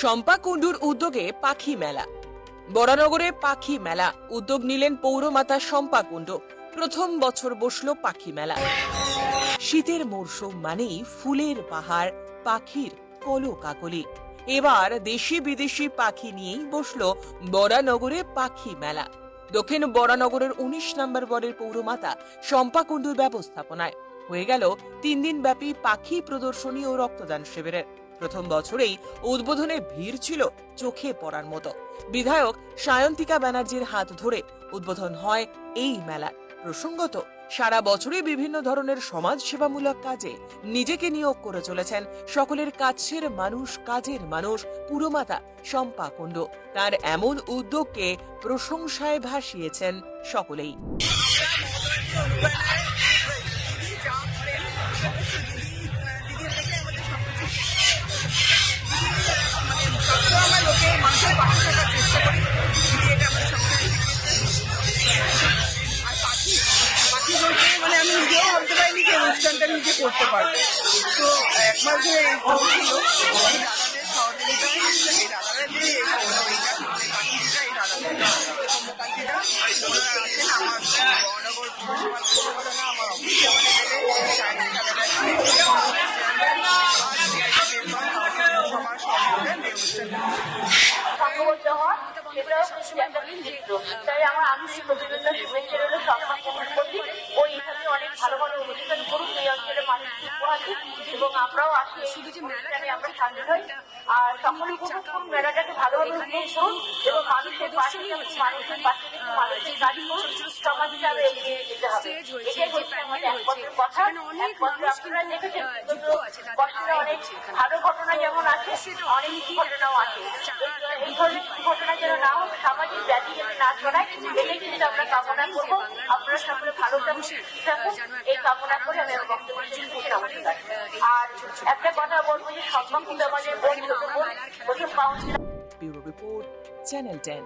শম্পা কুণ্ডুর উদ্যোগে পাখি মেলা। বরানগরে পাখি মেলা উদ্যোগ নিলেন পৌরমাতা শম্পা কুণ্ডু। প্রথম বছর বসল পাখি মেলা। শীতের মরশুম মানেই ফুলের পাহাড়, পাখির কলকাকলি। এবার দেশি বিদেশি পাখি নিয়েই বসল বরানগরে পাখি মেলা। দক্ষিণ বরানগরের উনিশ নম্বর ওয়ার্ডের পৌরমাতা শম্পা কুণ্ডুর ব্যবস্থাপনায়। হয়ে গেল তিন দিন ব্যাপী পাখি প্রদর্শনী ও রক্তদান শিবিরের। প্রথম বছরেই উদ্বোধনে ভিড় ছিল চোখে পড়ার মতো। বিধায়ক সায়ন্তিকা ব্যানার্জির হাত ধরে উদ্বোধন হয় এই মেলার। প্রসঙ্গত, সারা বছরই বিভিন্ন ধরনের সমাজ সেবামূলক কাজে নিজেকে নিয়োগ করে চলেছেন সকলের কাছের মানুষ, কাজের মানুষ, পুরমাতা শম্পা কুণ্ড। তার এমন উদ্যোগকে প্রশংসায় ভাসিয়েছেন সকলেই। সবার সহযোগিতায় এই অনুষ্ঠানটা সংঘবদ্ধ হওয়া সেটাও কিন্তু একটা চিত্র তাই আমার আন্তরিক অভিনন্দন শুভেচ্ছা অনেক ভালো ভালো অনুষ্ঠান করুক এই অঞ্চলের মানুষ এবং আমরাও আসি এই অনুষ্ঠানে আমরা সামিল হই। আর সকলে উপভোগ মেলাটাকে ভালোভাবে উপভোগ করুন এবং মানুষের পাশে যেমন মানুষের পাশে কিন্তু মানুষের কাজ করুন সমাজকে আরও এগিয়ে যেতে হবে। এটাই হচ্ছে আমাদের একমাত্র কথা। একমাত্র আপনারা দেখেছেন অনেক ভালো ঘটনা যেমন আছে অনেক ঘটনাও আছে। এই- এই ধরনের ঘটনা যেন না হোক সামাজিক ব্যাধি যেন না ছড়ায় এটাই কিন্তু আমরা কামনা করব আপনারা সকলে ভালো থাকুন। এই কামনা করে আমি বক্তব্য আর একটা কথা বলব যে সম্মান কিন্তু আমাদের বন্ধু। প্রথম councillor bureau report, channel ten.